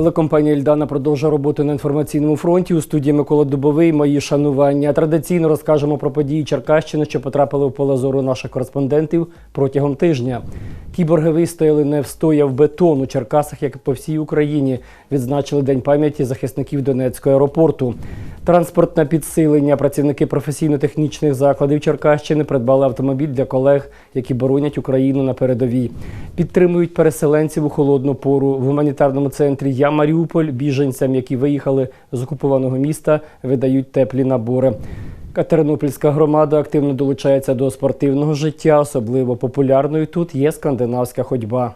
Телекомпанія Ільдана продовжує роботу на інформаційному фронті. У студії Микола Дубовий. Мої шанування. Традиційно розкажемо про події Черкащини, що потрапили в поле зору наших кореспондентів протягом тижня. Кіборги вистояли не встояв бетон у Черкасах, як і по всій Україні. Відзначили День пам'яті захисників Донецького аеропорту. Транспортне підсилення. Працівники професійно-технічних закладів Черкащини придбали автомобіль для колег, які боронять Україну на передовій. Підтримують переселенців у холодну пору. В гуманітарному центрі Я Маріуполь біженцям, які виїхали з окупованого міста, видають теплі набори. Катеринопільська громада активно долучається до спортивного життя. Особливо популярною тут є скандинавська ходьба.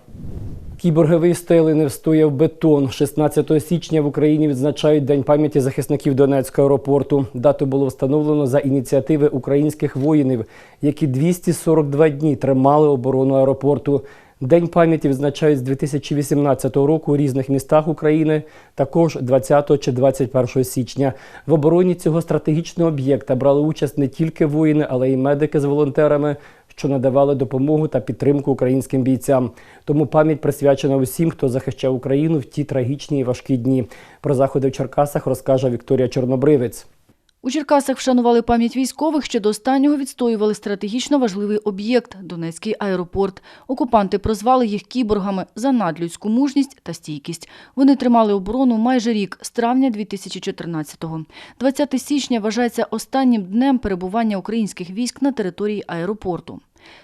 Кіборги вистояли, не встояв бетон. 16 січня в Україні відзначають День пам'яті захисників Донецького аеропорту. Дату було встановлено за ініціативи українських воїнів, які 242 дні тримали оборону аеропорту. День пам'яті відзначають з 2018 року у різних містах України, також 20 чи 21 січня. В обороні цього стратегічного об'єкта брали участь не тільки воїни, але й медики з волонтерами, що надавали допомогу та підтримку українським бійцям. Тому пам'ять присвячена усім, хто захищав Україну в ті трагічні і важкі дні. Про заходи в Черкасах розкаже Вікторія Чорнобривець. У Черкасах вшанували пам'ять військових, що до останнього відстоювали стратегічно важливий об'єкт – Донецький аеропорт. Окупанти прозвали їх кіборгами за надлюдську мужність та стійкість. Вони тримали оборону майже рік, з травня 2014-го. 20 січня вважається останнім днем перебування українських військ на території аеропорту.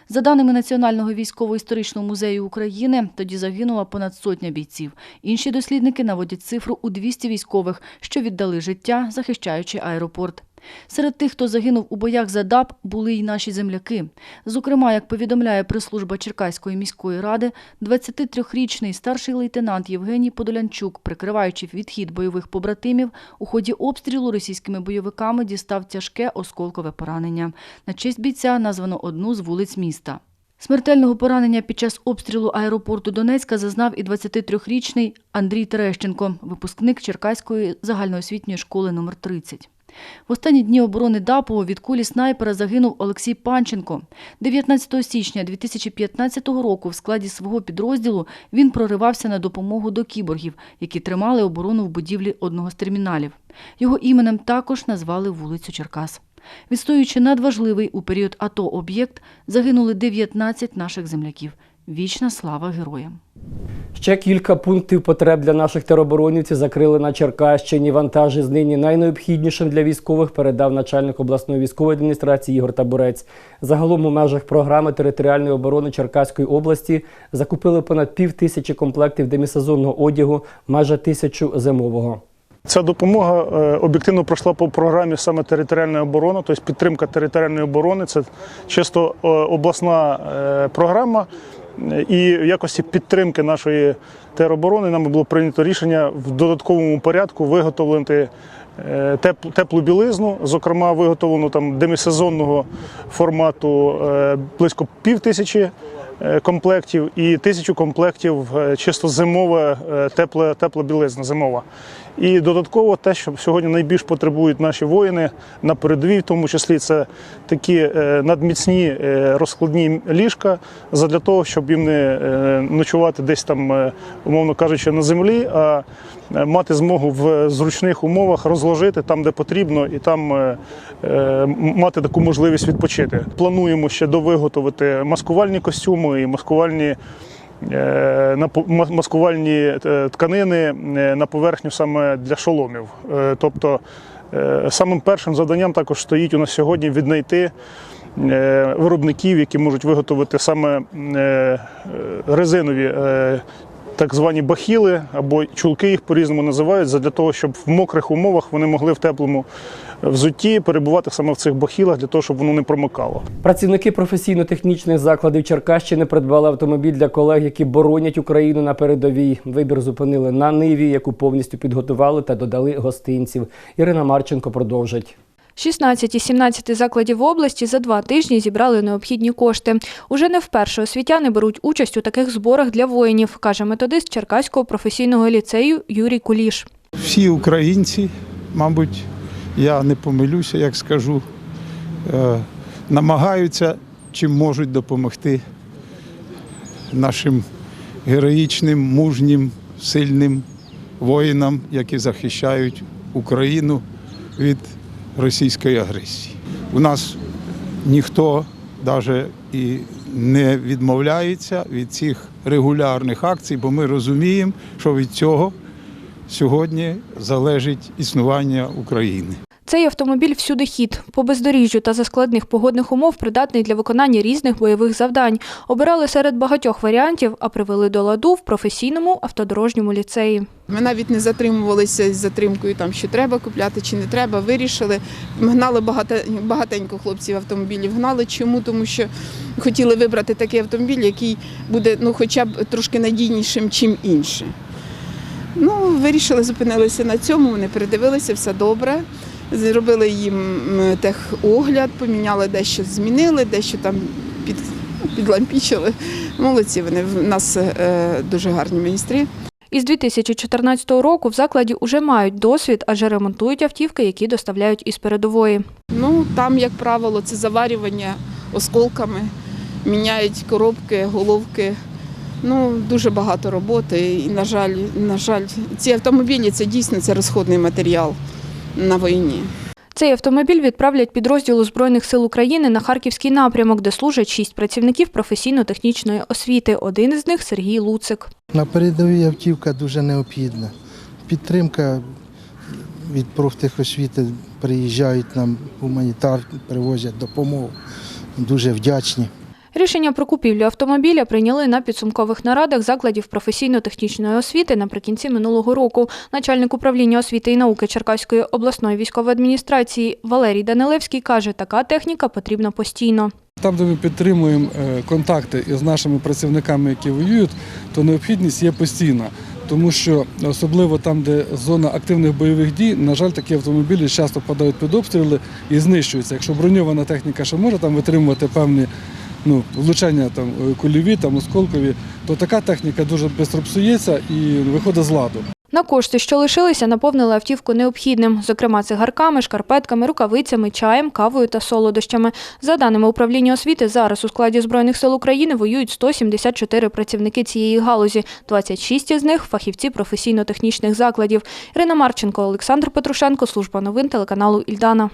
За даними Національного військово-історичного музею України, тоді загинула понад сотня бійців. Інші дослідники наводять цифру у 200 військових, що віддали життя, захищаючи аеропорт. Серед тих, хто загинув у боях за ДАП, були й наші земляки. Зокрема, як повідомляє прес-служба Черкаської міської ради, 23-річний старший лейтенант Євгеній Подолянчук, прикриваючи відхід бойових побратимів, у ході обстрілу російськими бойовиками дістав тяжке осколкове поранення. На честь бійця названо одну з вулиць міста. Смертельного поранення під час обстрілу аеропорту Донецька зазнав і 23-річний Андрій Терещенко, випускник Черкаської загальноосвітньої школи номер 30. В останні дні оборони ДАПу від кулі снайпера загинув Олексій Панченко. 19 січня 2015 року в складі свого підрозділу він проривався на допомогу до кіборгів, які тримали оборону в будівлі одного з терміналів. Його іменем також назвали вулицю Черкас. Відстоюючи надважливий у період АТО об'єкт, загинули 19 наших земляків. Вічна слава героям! Ще кілька пунктів потреб для наших тероборонівців закрили на Черкащині. Вантажі з нині найнеобхіднішим для військових передав начальник обласної військової адміністрації Ігор Табурець. Загалом у межах програми територіальної оборони Черкаської області закупили понад пів тисячі комплектів демісезонного одягу, майже тисячу зимового. Ця допомога е, об'єктивно пройшла по програмі саме територіальної оборони, тобто підтримка територіальної оборони. Це чисто е, обласна е, програма. І в якості підтримки нашої тероборони нами було прийнято рішення в додатковому порядку виготовити е, теплу білизну, зокрема виготовлену там демісезонного формату е, близько пів тисячі е, комплектів і тисячу комплектів чисто зимова е, тепла, тепла білизна зимова. І додатково те, що сьогодні найбільш потребують наші воїни на передовій, в тому числі це такі е, надміцні е, розкладні ліжка, задля того, щоб їм не е, ночувати десь там, умовно кажучи, на землі, а мати змогу в зручних умовах розложити там, де потрібно, і там мати таку можливість відпочити. Плануємо ще довиготовити маскувальні костюми і маскувальні. Е, маскувальні е, тканини е, на поверхню саме для шоломів. Тобто самим першим завданням також стоїть у нас сьогодні віднайти виробників, які можуть виготовити саме резинові так звані бахіли або чулки їх по-різному називають, для того, щоб в мокрих умовах вони могли в теплому взутті перебувати саме в цих бахілах, для того, щоб воно не промокало. Працівники професійно-технічних закладів Черкащини придбали автомобіль для колег, які боронять Україну на передовій. Вибір зупинили на ниві, яку повністю підготували та додали гостинців. Ірина Марченко продовжить. 16 із 17 закладів області за два тижні зібрали необхідні кошти. Уже не вперше освітяни беруть участь у таких зборах для воїнів, каже методист Черкаського професійного ліцею Юрій Куліш. всі українці, мабуть, я не помилюся, як скажу, е, намагаються чим можуть допомогти нашим героїчним, мужнім, сильним воїнам, які захищають Україну від російської агресії. У нас ніхто навіть і не відмовляється від цих регулярних акцій, бо ми розуміємо, що від цього сьогодні залежить існування України. Цей автомобіль всюди хід. По бездоріжжю та за складних погодних умов придатний для виконання різних бойових завдань. Обирали серед багатьох варіантів, а привели до ладу в професійному автодорожньому ліцеї. Ми навіть не затримувалися з затримкою, там що треба купляти чи не треба. Вирішили. Ми гнали багатенько хлопців автомобілів. Гнали. Чому? Тому що хотіли вибрати такий автомобіль, який буде ну, хоча б трошки надійнішим, чим інші. Ну, вирішили, зупинилися на цьому, вони передивилися, все добре. Зробили їм техогляд, поміняли дещо, змінили, дещо там під, підлампічили. Молодці, вони в нас е, дуже гарні майстри. Із 2014 року в закладі уже мають досвід, адже ремонтують автівки, які доставляють із передової. Ну, там, як правило, це заварювання осколками, міняють коробки, головки. Ну, дуже багато роботи. І, на жаль, на жаль, ці автомобілі це дійсно це розходний матеріал на війні. Цей автомобіль відправлять підрозділу Збройних сил України на Харківський напрямок, де служать шість працівників професійно-технічної освіти. Один із них Сергій Луцик. На передовій автівка дуже необхідна. Підтримка від профтехосвіти приїжджають нам гуманітар, привозять допомогу. Дуже вдячні. Рішення про купівлю автомобіля прийняли на підсумкових нарадах закладів професійно-технічної освіти наприкінці минулого року. Начальник управління освіти і науки Черкаської обласної військової адміністрації Валерій Данилевський каже, така техніка потрібна постійно. Там, де ми підтримуємо е, контакти із нашими працівниками, які воюють, то необхідність є постійна. Тому що особливо там, де зона активних бойових дій, на жаль, такі автомобілі часто подають під обстріли і знищуються. Якщо броньована техніка ще може там витримувати певні ну, влучання там е, кульові, там осколкові, то така техніка дуже швидко псується і виходить з ладу. На кошти, що лишилися, наповнили автівку необхідним, зокрема цигарками, шкарпетками, рукавицями, чаєм, кавою та солодощами. За даними управління освіти, зараз у складі Збройних сил України воюють 174 працівники цієї галузі, 26 із них – фахівці професійно-технічних закладів. Ірина Марченко, Олександр Петрушенко, служба новин телеканалу Ільдана.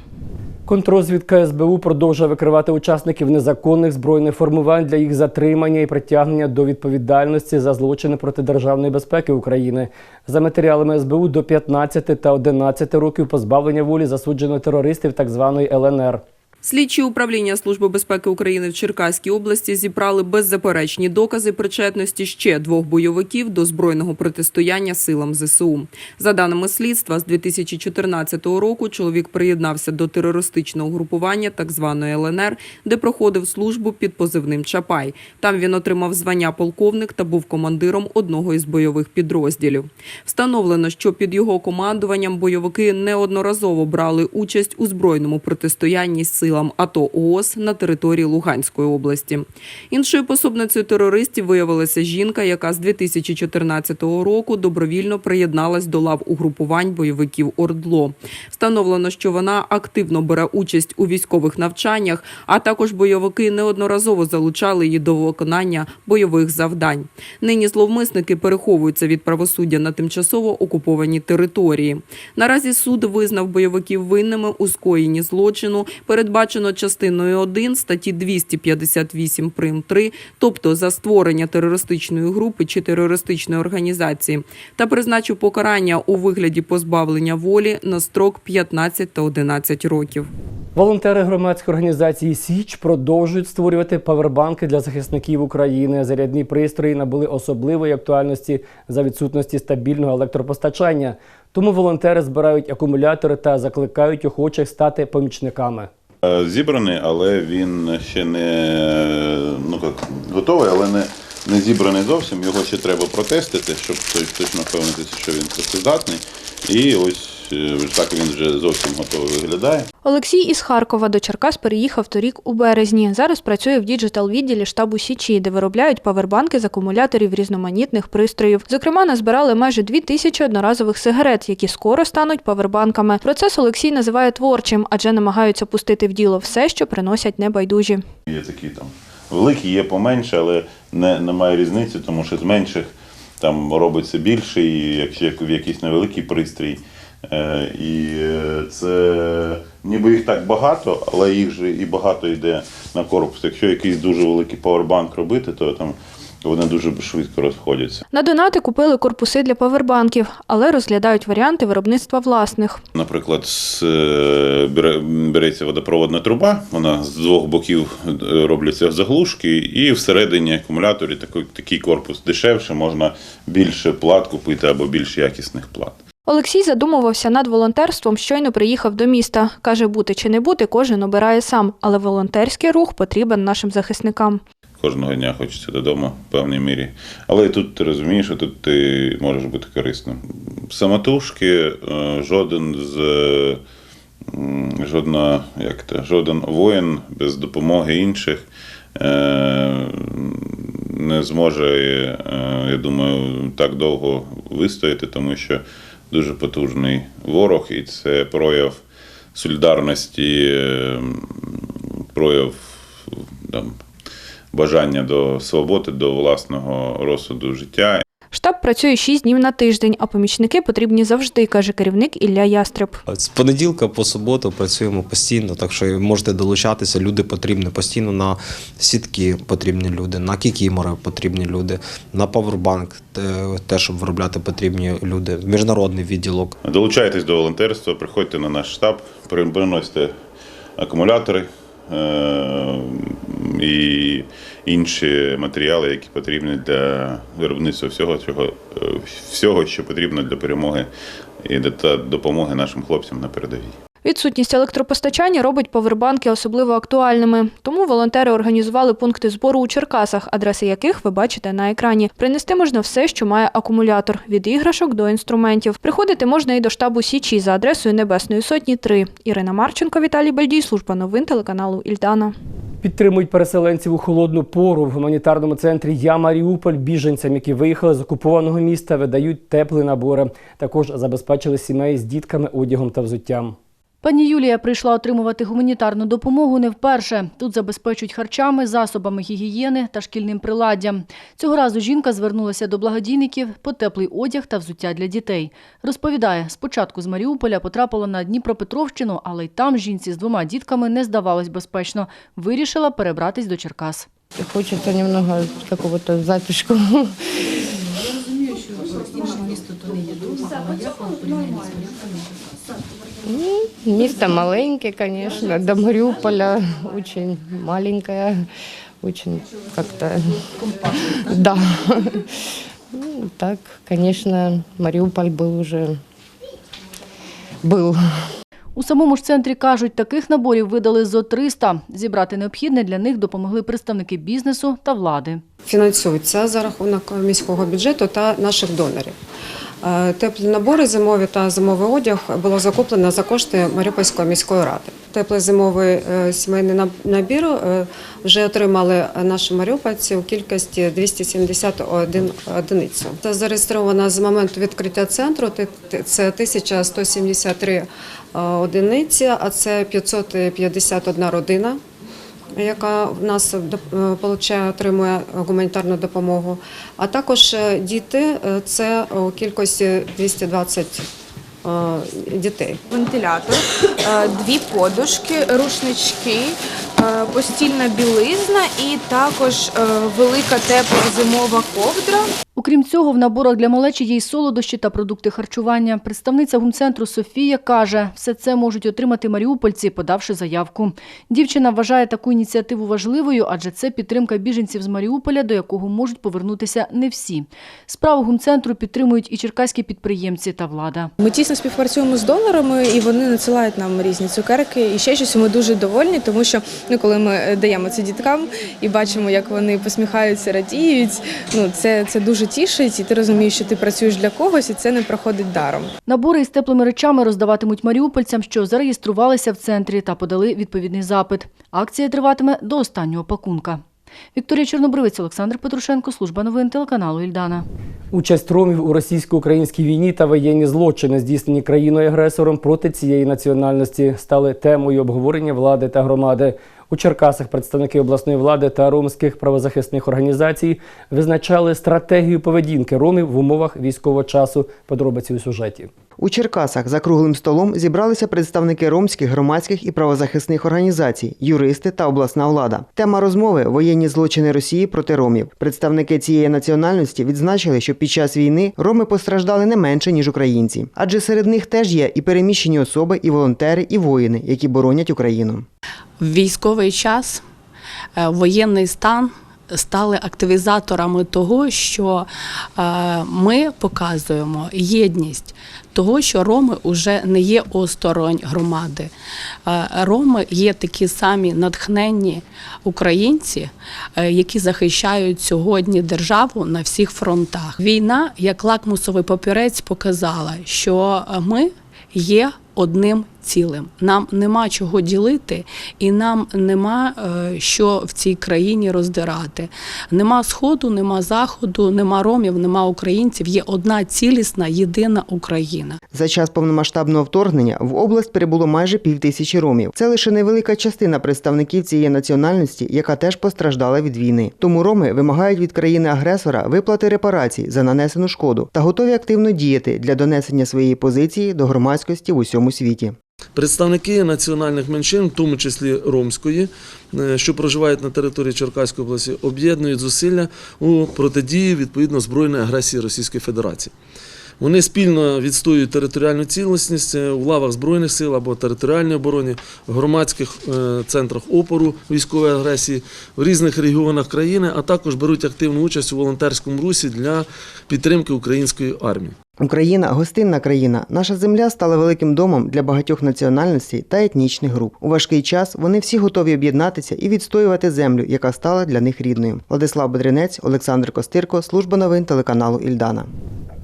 Контрозвідка СБУ продовжує викривати учасників незаконних збройних формувань для їх затримання і притягнення до відповідальності за злочини проти державної безпеки України. За матеріалами СБУ до 15 та 11 років позбавлення волі засуджено терористів так званої ЛНР. Слідчі управління Служби безпеки України в Черкаській області зібрали беззаперечні докази причетності ще двох бойовиків до збройного протистояння силам ЗСУ. За даними слідства, з 2014 року чоловік приєднався до терористичного групування так званої ЛНР, де проходив службу під позивним Чапай. Там він отримав звання полковник та був командиром одного із бойових підрозділів. Встановлено, що під його командуванням бойовики неодноразово брали участь у збройному протистоянні з силам АТО ООС на території Луганської області. Іншою пособницею терористів виявилася жінка, яка з 2014 року добровільно приєдналась до лав угрупувань бойовиків ОРДЛО. Встановлено, що вона активно бере участь у військових навчаннях, а також бойовики неодноразово залучали її до виконання бойових завдань. Нині зловмисники переховуються від правосуддя на тимчасово окупованій території. Наразі суд визнав бойовиків винними у скоєнні злочину, передбачено частиною 1 статті 258 прим 3, тобто за створення терористичної групи чи терористичної організації, та призначив покарання у вигляді позбавлення волі на строк 15 та 11 років. Волонтери громадської організації Січ продовжують створювати павербанки для захисників України. Зарядні пристрої набули особливої актуальності за відсутності стабільного електропостачання. Тому волонтери збирають акумулятори та закликають охочих стати помічниками. Е, Зібраний, але він ще не ну як, готовий, але не, не зібраний зовсім. Його ще треба протестити, щоб точно впевнитися, що він працездатний. І ось е, так він вже зовсім готовий виглядає. Олексій із Харкова до Черкас переїхав торік у березні. Зараз працює в діджитал-відділі штабу Січі, де виробляють павербанки з акумуляторів різноманітних пристроїв. Зокрема, назбирали майже дві тисячі одноразових сигарет, які скоро стануть павербанками. Процес Олексій називає творчим, адже намагаються пустити в діло все, що приносять небайдужі. Є такі там великі, є поменше, але не, немає різниці, тому що з менших там робиться більше, і як в якийсь невеликий пристрій. Е, І е, це ніби їх так багато, але їх же і багато йде на корпус. Якщо якийсь дуже великий павербанк робити, то там вони дуже швидко розходяться. На донати купили корпуси для павербанків, але розглядають варіанти виробництва власних. Наприклад, е, береться водопроводна труба, вона з двох боків робляться заглушки, і всередині акумуляторі такий, такий корпус дешевше, можна більше плат купити або більш якісних плат. Олексій задумувався над волонтерством, щойно приїхав до міста. Каже, бути чи не бути, кожен обирає сам, але волонтерський рух потрібен нашим захисникам. Кожного дня хочеться додому в певній мірі. Але і тут ти розумієш, що тут ти можеш бути корисним. Самотужки, е, жоден з жодна, як то, жоден воїн без допомоги інших е, не зможе, е, я думаю, так довго вистояти, тому що дуже потужний ворог, і це прояв солідарності, е, прояв там, бажання до свободи, до власного розсуду життя. Штаб працює 6 днів на тиждень, а помічники потрібні завжди, каже керівник Ілля Ястреб. З понеділка по суботу працюємо постійно, так що можете долучатися. Люди потрібні постійно на сітки потрібні люди, на кікімори потрібні люди, на павербанк те- теж щоб виробляти потрібні люди, міжнародний відділок. Долучайтесь до волонтерства, приходьте на наш штаб, приносите акумулятори е- і інші матеріали, які потрібні для виробництва всього, цього, е, всього, що потрібно для перемоги і та допомоги нашим хлопцям на передовій. Відсутність електропостачання робить повербанки особливо актуальними. Тому волонтери організували пункти збору у Черкасах, адреси яких ви бачите на екрані. Принести можна все, що має акумулятор від іграшок до інструментів. Приходити можна і до штабу Січі за адресою Небесної Сотні 3. Ірина Марченко, Віталій Бальдій, служба новин телеканалу Ільдана. Підтримують переселенців у холодну пору. В гуманітарному центрі Я Маріуполь біженцям, які виїхали з окупованого міста, видають теплі набори. Також забезпечили сімей з дітками, одягом та взуттям. Пані Юлія прийшла отримувати гуманітарну допомогу не вперше. Тут забезпечують харчами, засобами гігієни та шкільним приладдям. Цього разу жінка звернулася до благодійників по теплий одяг та взуття для дітей. Розповідає, спочатку з Маріуполя потрапила на Дніпропетровщину, але й там жінці з двома дітками не здавалось безпечно. Вирішила перебратись до Черкас. Хочется немного какого-то затишку. Ну, Место маленькое, конечно. До Мариуполя очень маленькое. Очень как-то... Да. Ну, Так, конечно, Мариуполь был уже... Был. У самому ж центрі кажуть, таких наборів видали зо 300. Зібрати необхідне для них допомогли представники бізнесу та влади. фінансується за рахунок міського бюджету та наших донорів. Е, Теплі набори зимові та зимовий одяг було закуплено за кошти Маріупольської міської ради. Теплий зимовий е, сімейний наб- набір е, вже отримали наші маріупольці у кількості 271 одиницю. Це зареєстровано з моменту відкриття центру. Це 1173 е, одиниці, а це 551 родина яка в нас доп- е, получає, отримує гуманітарну допомогу. А також е, діти е, це у кількості 220 е, дітей. вентилятор, е, дві подушки, рушнички, е, постільна білизна і також е, велика тепла зимова ковдра. Окрім цього, в наборах для малечі є й солодощі та продукти харчування. Представниця гумцентру Софія каже, все це можуть отримати маріупольці, подавши заявку. Дівчина вважає таку ініціативу важливою, адже це підтримка біженців з Маріуполя, до якого можуть повернутися не всі. Справу гумцентру підтримують і черкаські підприємці та влада. Ми тісно співпрацюємо з донорами, і вони надсилають нам різні цукерки і ще щось. Ми дуже довольні, тому що ну, коли ми даємо це діткам і бачимо, як вони посміхаються, радіють. Ну це, це дуже тішить, і ти розумієш, що ти працюєш для когось, і це не проходить даром. Набори із теплими речами роздаватимуть маріупольцям, що зареєструвалися в центрі та подали відповідний запит. Акція триватиме до останнього пакунка. Вікторія Чорнобривець, Олександр Петрушенко, служба новин телеканалу Ільдана. Участь ромів у російсько-українській війні та воєнні злочини, здійснені країною-агресором проти цієї національності, стали темою обговорення влади та громади. У Черкасах представники обласної влади та ромських правозахисних організацій визначали стратегію поведінки ромів в умовах військового часу. Подробиці у сюжеті. У Черкасах за круглим столом зібралися представники ромських, громадських і правозахисних організацій, юристи та обласна влада. Тема розмови воєнні злочини Росії проти ромів. Представники цієї національності відзначили, що під час війни роми постраждали не менше ніж українці, адже серед них теж є і переміщені особи, і волонтери, і воїни, які боронять Україну. Військовий час, е, воєнний стан стали активізаторами того, що е, ми показуємо єдність того, що роми вже не є осторонь громади. Е, Роми є такі самі натхненні українці, які захищають сьогодні державу на всіх фронтах. Війна, як лакмусовий папірець, показала, що ми є одним цілим. Нам нема чого ділити, і нам нема е, що в цій країні роздирати. Нема сходу, нема заходу, нема ромів, нема українців. Є одна цілісна, єдина Україна. За час повномасштабного вторгнення в область прибуло майже півтисячі ромів. Це лише невелика частина представників цієї національності, яка теж постраждала від війни. Тому роми вимагають від країни-агресора виплати репарацій за нанесену шкоду та готові активно діяти для донесення своєї позиції до громадськості в усьому світі. Представники національних меншин, в тому числі ромської, е, що проживають на території Черкаської області, об'єднують зусилля у протидії відповідно збройної агресії Російської Федерації. Вони спільно відстоюють територіальну цілісність е, у лавах Збройних сил або територіальній обороні, в громадських е, центрах опору військової агресії в різних регіонах країни, а також беруть активну участь у волонтерському русі для підтримки української армії. Україна гостинна країна. Наша земля стала великим домом для багатьох національностей та етнічних груп. У важкий час вони всі готові об'єднатися і відстоювати землю, яка стала для них рідною. Владислав Бедренець, Олександр Костирко, служба новин телеканалу Ільдана.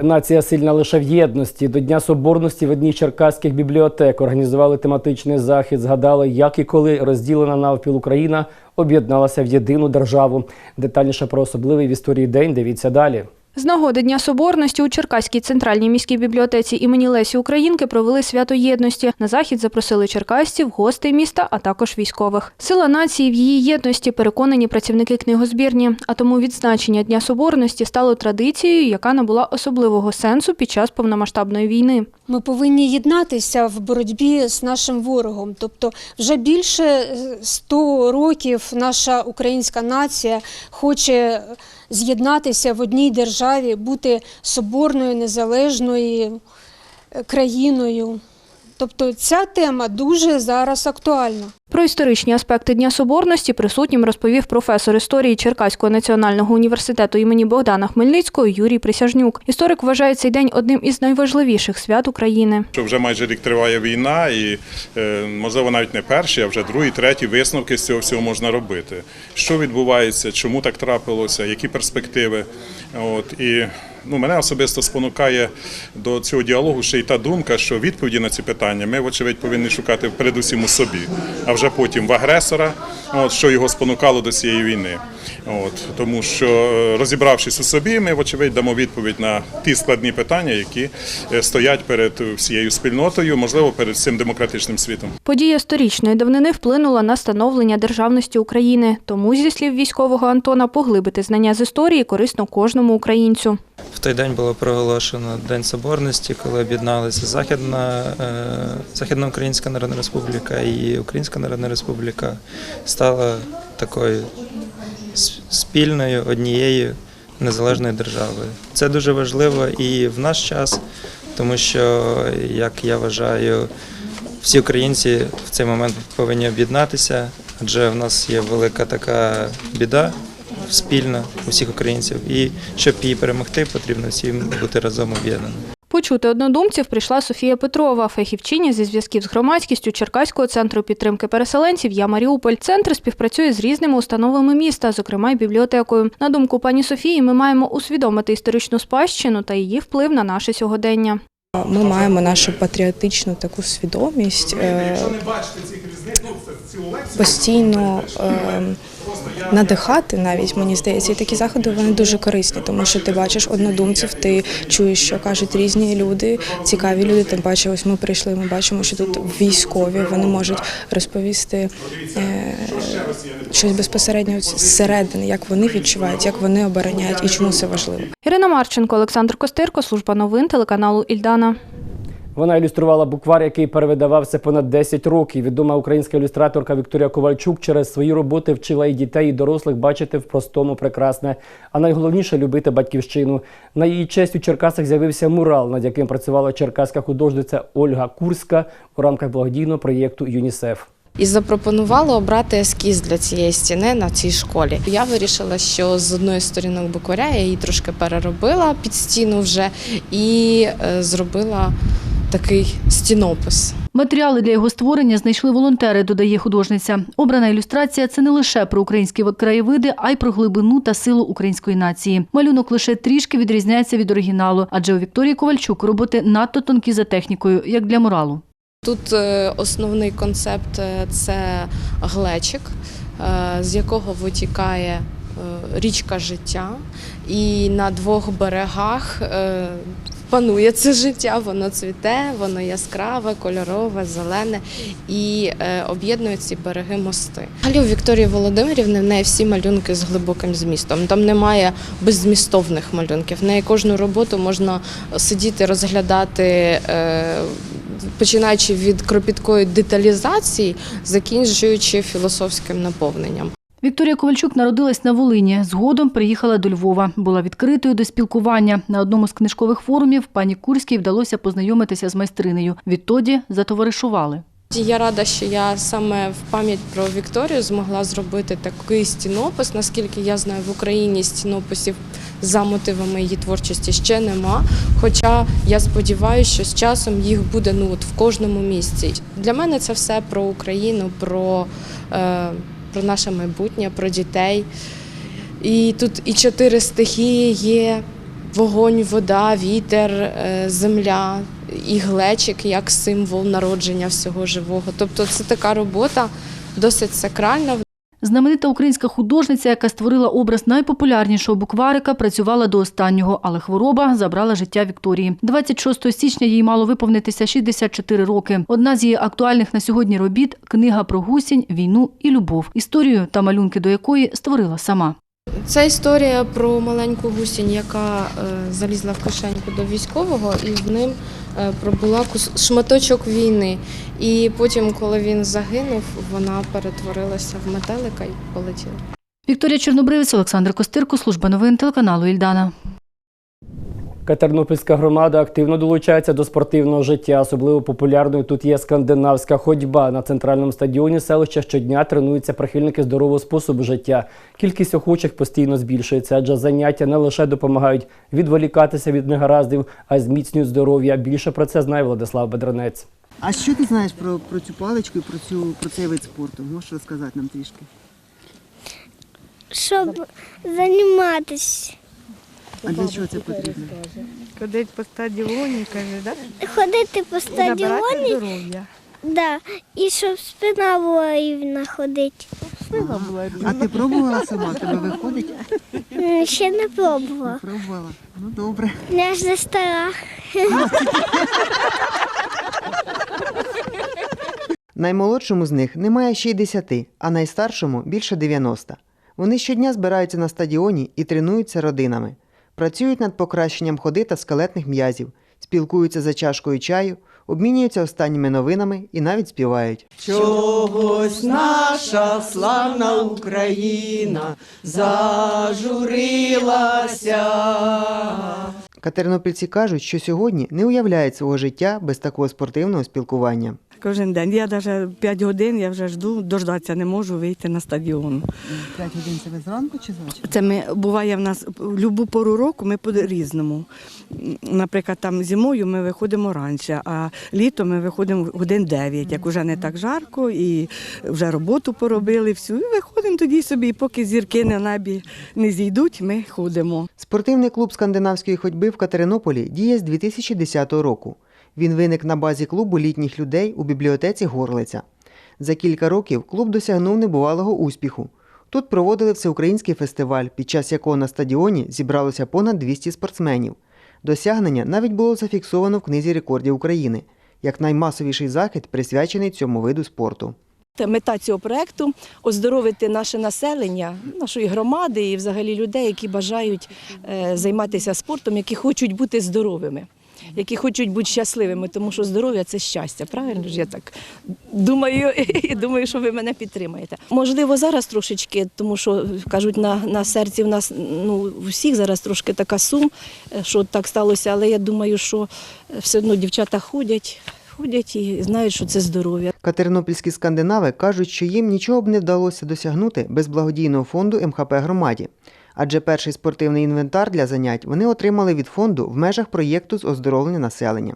Нація сильна лише в єдності. До Дня Соборності в одній черкаських бібліотек організували тематичний захід. Згадали, як і коли розділена навпіл Україна об'єдналася в єдину державу. Детальніше про особливий в історії день дивіться далі. З нагоди Дня Соборності у Черкаській центральній міській бібліотеці імені Лесі Українки провели свято єдності. На захід запросили черкасців, гостей міста, а також військових. Сила нації в її єдності переконані працівники книгозбірні. А тому відзначення Дня Соборності стало традицією, яка набула особливого сенсу під час повномасштабної війни. Ми повинні єднатися в боротьбі з нашим ворогом. Тобто, вже більше е, 100 років наша українська нація хоче з'єднатися в одній державі, бути соборною, незалежною е, країною. Тобто ця тема дуже зараз актуальна. Про історичні аспекти Дня Соборності присутнім розповів професор історії Черкаського національного університету імені Богдана Хмельницького Юрій Присяжнюк. Історик вважає цей день одним із найважливіших свят України. Що вже майже рік триває війна, і е, можливо навіть не перші, а вже другі, треті висновки з цього всього можна робити. Що відбувається, чому так трапилося, які перспективи. От і ну мене особисто спонукає до цього діалогу ще й та думка, що відповіді на ці питання ми, вочевидь, повинні шукати передусім у собі, а вже потім в агресора, от що його спонукало до цієї війни. От тому, що е, розібравшись у собі, ми вочевидь дамо відповідь на ті складні питання, які е, стоять перед всією спільнотою, можливо, перед всім демократичним світом. Подія сторічної давнини вплинула на становлення державності України. Тому, зі слів військового Антона, поглибити знання з історії корисно кожному українцю. В той день було проголошено День Соборності, коли об'єдналися Західна, е, Західна Українська Народна Республіка і Українська Народна Республіка стала такою спільною однією незалежною державою. Це дуже важливо і в наш час, тому що, як я вважаю, всі українці в цей момент повинні об'єднатися, адже в нас є велика така біда спільна усіх українців. І щоб її перемогти, потрібно всім бути разом об'єднаними. Почути однодумців прийшла Софія Петрова, фахівчиня зі зв'язків з громадськістю Черкаського центру підтримки переселенців Я Маріуполь. Центр співпрацює з різними установами міста, зокрема й бібліотекою. На думку пані Софії, ми маємо усвідомити історичну спадщину та її вплив на наше сьогодення. Ми маємо нашу патріотичну таку свідомість. е, постійно е, надихати, навіть мені здається, і такі заходи вони дуже корисні, тому що ти бачиш однодумців, ти чуєш, що кажуть різні люди, цікаві люди. Тим паче, ось ми прийшли. Ми бачимо, що тут військові вони можуть розповісти е, щось безпосередньо зсередини, як вони відчувають, як вони обороняють і чому це важливо. Ірина Марченко, Олександр Костирко, служба новин телеканалу Ільдана. Вона ілюструвала буквар, який перевидавався понад 10 років. Відома українська ілюстраторка Вікторія Ковальчук через свої роботи вчила і дітей, і дорослих бачити в простому прекрасне. А найголовніше любити батьківщину. На її честь у Черкасах з'явився мурал, над яким працювала черкаська художниця Ольга Курська у рамках благодійного проєкту ЮНІСЕФ. і запропонувала обрати ескіз для цієї стіни на цій школі. Я вирішила, що з одної сторінок букваря я її трошки переробила під стіну вже і е, зробила такий стінопис. Матеріали для його створення знайшли волонтери, додає художниця. Обрана ілюстрація це не лише про українські краєвиди, а й про глибину та силу української нації. Малюнок лише трішки відрізняється від оригіналу, адже у Вікторії Ковальчук роботи надто тонкі за технікою, як для муралу. Тут е, основний концепт е, це глечик, е, з якого витікає річка життя, і на двох берегах панує це життя, воно цвіте, воно яскраве, кольорове, зелене і е, об'єднує ці береги мости. Взагалі у Вікторії Володимирівни в неї всі малюнки з глибоким змістом. Там немає беззмістовних малюнків. В неї кожну роботу можна сидіти, розглядати. Е, Починаючи від кропіткої деталізації, закінчуючи філософським наповненням. Вікторія Ковальчук народилась на Волині. Згодом приїхала до Львова. Була відкритою до спілкування. На одному з книжкових форумів пані Курській вдалося познайомитися з майстринею. Відтоді затоваришували. Я рада, що я саме в пам'ять про Вікторію змогла зробити такий стінопис. Наскільки я знаю, в Україні стінописів за мотивами її творчості ще нема. Хоча я сподіваюся, що з часом їх буде ну от в кожному місці. Для мене це все про Україну, про, е, про наше майбутнє, про дітей. І тут і чотири стихії є: вогонь, вода, вітер, е, земля і глечик як символ народження всього живого. Тобто це така робота досить сакральна. Знаменита українська художниця, яка створила образ найпопулярнішого букварика, працювала до останнього, але хвороба забрала життя Вікторії. 26 січня їй мало виповнитися 64 роки. Одна з її актуальних на сьогодні робіт книга про гусінь, війну і любов, історію та малюнки до якої створила сама. Це історія про маленьку гусінь, яка е, залізла в кишеньку до військового, і з ним е, пробула шматочок війни. І потім, коли він загинув, вона перетворилася в метелика і полетіла. Вікторія Чорнобривець, Олександр Костирко, служба новин телеканалу Ільдана. Катернопільська громада активно долучається до спортивного життя. Особливо популярною тут є скандинавська ходьба. На центральному стадіоні селища щодня тренуються прихильники здорового способу життя. Кількість охочих постійно збільшується, адже заняття не лише допомагають відволікатися від негараздів, а й зміцнюють здоров'я. Більше про це знає Владислав Бедранець. А що ти знаєш про, про цю паличку і про, цю, про цей вид спорту? Можеш розказати нам трішки? щоб займатися. А для чого це потрібно? Ходить по стадіоні, каже, да? Ходити по стадіоні, здоров'я. да, і щоб спина була рівна ходити. А ти пробувала сама? Тебе виходить? М, Ще не пробувала. Пробувала. Ну добре. Я ж не стара. Наймолодшому з них немає ще й 10, а найстаршому більше 90. Вони щодня збираються на стадіоні і тренуються родинами. Працюють над покращенням ходи та скелетних м'язів, спілкуються за чашкою чаю, обмінюються останніми новинами і навіть співають. Чогось наша славна Україна зажурилася. Катеринопільці кажуть, що сьогодні не уявляють свого життя без такого спортивного спілкування. Кожен день. Я навіть 5 годин я вже жду, дождатися не можу вийти на стадіон. П'ять годин це ви зранку чи звичайно? Це ми буває в нас в будь-яку пору року ми по-різному. Наприклад, там зимою ми виходимо раніше, а літом ми виходимо годин 9, як вже не так жарко, і вже роботу поробили всю. І виходимо тоді собі, і поки зірки на небі не зійдуть, ми ходимо. Спортивний клуб скандинавської ходьби в Катеринополі діє з 2010 року. Він виник на базі клубу літніх людей у бібліотеці Горлиця. За кілька років клуб досягнув небувалого успіху. Тут проводили всеукраїнський фестиваль, під час якого на стадіоні зібралося понад 200 спортсменів. Досягнення навіть було зафіксовано в книзі рекордів України як наймасовіший захід, присвячений цьому виду спорту. Мета цього проекту оздоровити наше населення, нашої громади і взагалі людей, які бажають е, займатися спортом, які хочуть бути здоровими, які хочуть бути щасливими, тому що здоров'я це щастя. Правильно ж я так думаю і думаю, що ви мене підтримаєте. Можливо, зараз трошечки, тому що кажуть, на, на серці в нас ну всіх зараз трошки така сум, е, що так сталося, але я думаю, що е, все одно дівчата ходять. Ходять і знають, що це здоров'я. Катеринопільські скандинави кажуть, що їм нічого б не вдалося досягнути без благодійного фонду МХП громаді. Адже перший спортивний інвентар для занять вони отримали від фонду в межах проєкту з оздоровлення населення.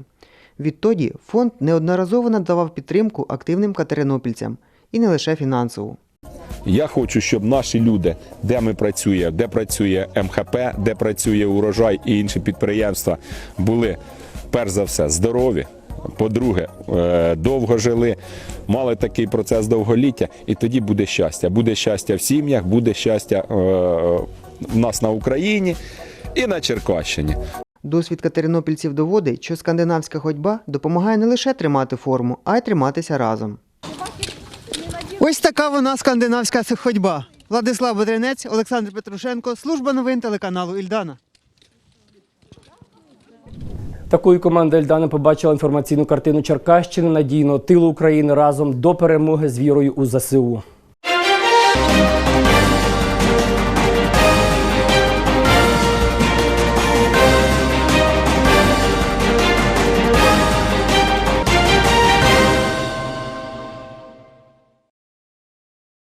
Відтоді фонд неодноразово надавав підтримку активним катеринопільцям і не лише фінансову. Я хочу, щоб наші люди, де ми працюємо, де працює МХП, де працює урожай і інші підприємства, були перш за все здорові. По-друге, е, довго жили, мали такий процес довголіття, і тоді буде щастя. Буде щастя в сім'ях, буде щастя е, в нас на Україні і на Черкащині. Досвід катеринопільців доводить, що скандинавська ходьба допомагає не лише тримати форму, а й триматися разом. Ось така вона скандинавська ходьба. Владислав Бедренець, Олександр Петрушенко, служба новин телеканалу Ільдана. Такою команда Ельдана побачила інформаційну картину Черкащини надійного тилу України разом до перемоги з вірою у ЗСУ.